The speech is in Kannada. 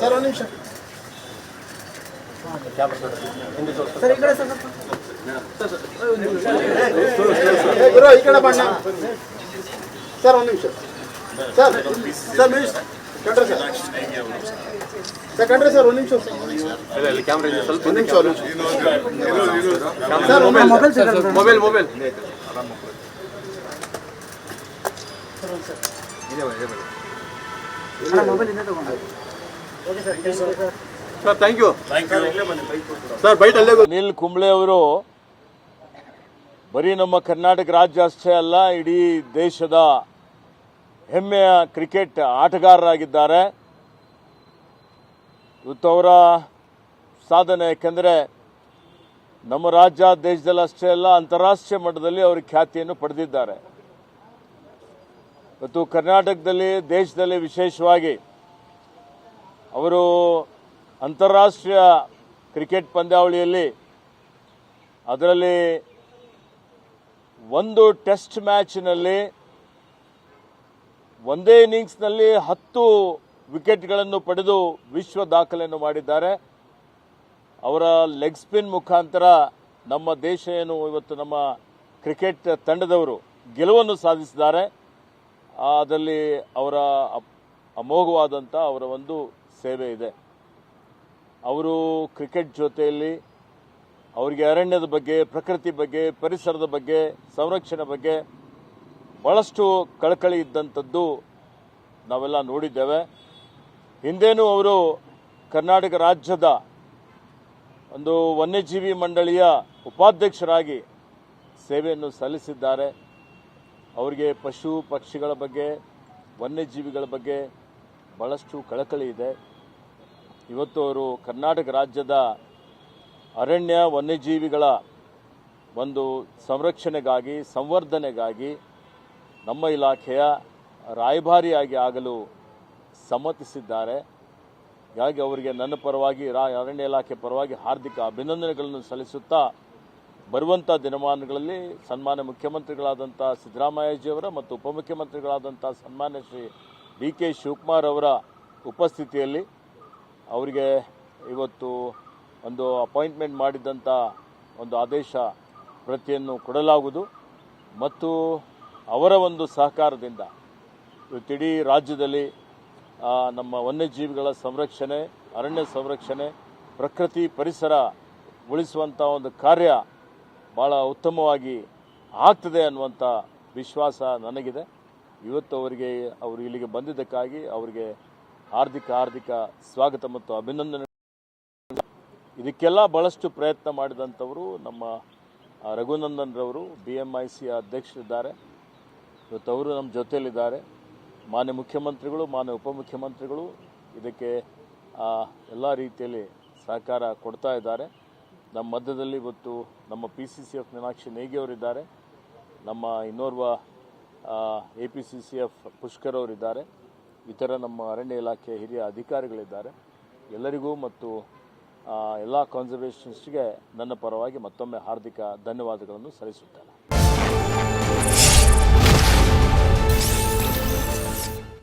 ಸರ್ ಒಂದು ನಿಮಿಷ. ಸರ್ ಈ ಕಡೆ ಸರ್ ಗುರು ಈ ಕಡೆ ಬಣ್ಣ ಸರ್ ಒಂದು ನಿಮಿಷ. ಸರ್ ಸರ್ ನಿಮಿಷ. ಕಂಡ್ರೆ ಸರ್. ಸರ್ ಕಂಡ್ರೆ ಸರ್ ಒಂದು ನಿಮಿಷ. ಸ್ವಲ್ಪ ಒಂದು ನಿಮಿಷ. ಒಂದು ನಿಮಿಷ. Sir. Mobile mobile. Mobile sir thank you sir byte ಅಲ್ಲೇ ಅನಿಲ್ ಕುಂಬ್ಳೆ ಅವರು ಬರೀ ನಮ್ಮ ಕರ್ನಾಟಕ ರಾಜ್ಯ ಅಷ್ಟೇ ಅಲ್ಲ ಇಡೀ ದೇಶದ ಹೆಮ್ಮೆಯ ಕ್ರಿಕೆಟ್ ಆಟಗಾರರಾಗಿದ್ದಾರೆ. ಇವತ್ತು ಅವರ ಸಾಧನೆ ಯಾಕೆಂದರೆ ನಮ್ಮ ರಾಜ್ಯ ದೇಶದಲ್ಲಿ ಅಷ್ಟೇ ಅಲ್ಲ ಅಂತಾರಾಷ್ಟ್ರೀಯ ಮಟ್ಟದಲ್ಲಿ ಅವರು ಖ್ಯಾತಿಯನ್ನು ಪಡೆದಿದ್ದಾರೆ. ಇವತ್ತು ಕರ್ನಾಟಕದಲ್ಲಿ, ದೇಶದಲ್ಲಿ ವಿಶೇಷವಾಗಿ ಅವರು ಅಂತಾರಾಷ್ಟ್ರೀಯ ಕ್ರಿಕೆಟ್ ಪಂದ್ಯಾವಳಿಯಲ್ಲಿ ಅದರಲ್ಲಿ ಒಂದು ಟೆಸ್ಟ್ ಮ್ಯಾಚ್ನಲ್ಲಿ ಒಂದೇ ಇನ್ನಿಂಗ್ಸ್ನಲ್ಲಿ ಹತ್ತು ವಿಕೆಟ್ಗಳನ್ನು ಪಡೆದು ವಿಶ್ವ ದಾಖಲೆಯನ್ನು ಮಾಡಿದ್ದಾರೆ. ಅವರ ಲೆಗ್ ಸ್ಪಿನ್ ಮುಖಾಂತರ ನಮ್ಮ ದೇಶ ಏನು ಇವತ್ತು ನಮ್ಮ ಕ್ರಿಕೆಟ್ ತಂಡದವರು ಗೆಲುವನ್ನು ಸಾಧಿಸಿದ್ದಾರೆ. ಅದರಲ್ಲಿ ಅವರ ಅಮೋಘವಾದಂಥ ಅವರ ಒಂದು ಸೇವೆ ಇದೆ. ಅವರು ಕ್ರಿಕೆಟ್ ಜೊತೆಯಲ್ಲಿ ಅವರಿಗೆ ಅರಣ್ಯದ ಬಗ್ಗೆ, ಪ್ರಕೃತಿ ಬಗ್ಗೆ, ಪರಿಸರದ ಬಗ್ಗೆ, ಸಂರಕ್ಷಣೆ ಬಗ್ಗೆ ಬಹಳಷ್ಟು ಕಳಕಳಿ ಇದ್ದಂಥದ್ದು ನಾವೆಲ್ಲ ನೋಡಿದ್ದೇವೆ. ಹಿಂದೇನು ಅವರು ಕರ್ನಾಟಕ ರಾಜ್ಯದ ಒಂದು ವನ್ಯಜೀವಿ ಮಂಡಳಿಯ ಉಪಾಧ್ಯಕ್ಷರಾಗಿ ಸೇವೆಯನ್ನು ಸಲ್ಲಿಸಿದ್ದಾರೆ. ಅವರಿಗೆ ಪಶು ಪಕ್ಷಿಗಳ ಬಗ್ಗೆ, ವನ್ಯಜೀವಿಗಳ ಬಗ್ಗೆ ಬಹಳಷ್ಟು ಕಳಕಳಿ ಇದೆ. ಇವತ್ತು ಅವರು ಕರ್ನಾಟಕ ರಾಜ್ಯದ ಅರಣ್ಯ ವನ್ಯಜೀವಿಗಳ ಒಂದು ಸಂರಕ್ಷಣೆಗಾಗಿ, ಸಂವರ್ಧನೆಗಾಗಿ ನಮ್ಮ ಇಲಾಖೆಯ ರಾಯಭಾರಿಯಾಗಿ ಆಗಲು ಸಮ್ಮತಿಸಿದ್ದಾರೆ. ಹೀಗಾಗಿ ಅವರಿಗೆ ನನ್ನ ಪರವಾಗಿ, ರಾ, ಅರಣ್ಯ ಇಲಾಖೆ ಪರವಾಗಿ ಹಾರ್ದಿಕ ಅಭಿನಂದನೆಗಳನ್ನು ಸಲ್ಲಿಸುತ್ತಾ ಬರುವಂಥ ದಿನಮಾನಗಳಲ್ಲಿ ಸನ್ಮಾನ್ಯ ಮುಖ್ಯಮಂತ್ರಿಗಳಾದಂಥ ಸಿದ್ದರಾಮಯ್ಯಜಿಯವರ ಮತ್ತು ಉಪಮುಖ್ಯಮಂತ್ರಿಗಳಾದಂಥ ಸನ್ಮಾನ್ಯ ಶ್ರೀ ಡಿ ಕೆ ಶಿವಕುಮಾರ್ ಅವರ ಉಪಸ್ಥಿತಿಯಲ್ಲಿ ಅವರಿಗೆ ಇವತ್ತು ಒಂದು ಅಪಾಯಿಂಟ್ಮೆಂಟ್ ಮಾಡಿದಂಥ ಒಂದು ಆದೇಶ ಪ್ರತಿಯನ್ನು ಕೊಡಲಾಗುವುದು. ಮತ್ತು ಅವರ ಒಂದು ಸಹಕಾರದಿಂದ ಇವತ್ತಿಡೀ ರಾಜ್ಯದಲ್ಲಿ ನಮ್ಮ ವನ್ಯಜೀವಿಗಳ ಸಂರಕ್ಷಣೆ, ಅರಣ್ಯ ಸಂರಕ್ಷಣೆ, ಪ್ರಕೃತಿ ಪರಿಸರ ಉಳಿಸುವಂಥ ಒಂದು ಕಾರ್ಯ ಭಾಳ ಉತ್ತಮವಾಗಿ ಆಗ್ತದೆ ಅನ್ನುವಂಥ ವಿಶ್ವಾಸ ನನಗಿದೆ. ಇವತ್ತು ಅವರಿಗೆ, ಅವರು ಇಲ್ಲಿಗೆ ಬಂದಿದ್ದಕ್ಕಾಗಿ ಅವರಿಗೆ ಹಾರ್ದಿಕ ಹಾರ್ದಿಕ ಸ್ವಾಗತ ಮತ್ತು ಅಭಿನಂದನೆ. ಇದಕ್ಕೆಲ್ಲ ಬಹಳಷ್ಟು ಪ್ರಯತ್ನ ಮಾಡಿದಂಥವರು ನಮ್ಮ ರಘುನಂದನ್ ರವರು ಬಿ ಎಂ ಐ ಸಿ ಅಧ್ಯಕ್ಷರಿದ್ದಾರೆ. ಇವತ್ತು ಅವರು ನಮ್ಮ ಜೊತೆಯಲ್ಲಿದ್ದಾರೆ. ಮಾನ್ಯ ಮುಖ್ಯಮಂತ್ರಿಗಳು, ಮಾನ್ಯ ಉಪಮುಖ್ಯಮಂತ್ರಿಗಳು ಇದಕ್ಕೆ ಎಲ್ಲ ರೀತಿಯಲ್ಲಿ ಸಹಕಾರ ಕೊಡ್ತಾ ಇದ್ದಾರೆ. ನಮ್ಮ ಮಧ್ಯದಲ್ಲಿ ಇವತ್ತು ನಮ್ಮ P C C F Meenakshi Negi ಅವರಿದ್ದಾರೆ. ನಮ್ಮ ಇನ್ನೋರ್ವ A P C C F Pushkar ಅವರಿದ್ದಾರೆ. ಇತರ ನಮ್ಮ ಅರಣ್ಯ ಇಲಾಖೆ ಹಿರಿಯ ಅಧಿಕಾರಿಗಳಿದ್ದಾರೆ. ಎಲ್ಲರಿಗೂ ಮತ್ತು ಎಲ್ಲ ಕಾನ್ಸರ್ವೇಷನ್ಸ್ಗೆ ನನ್ನ ಪರವಾಗಿ ಮತ್ತೊಮ್ಮೆ ಹಾರ್ದಿಕ ಧನ್ಯವಾದಗಳನ್ನು ಸಲ್ಲಿಸುತ್ತೇನೆ.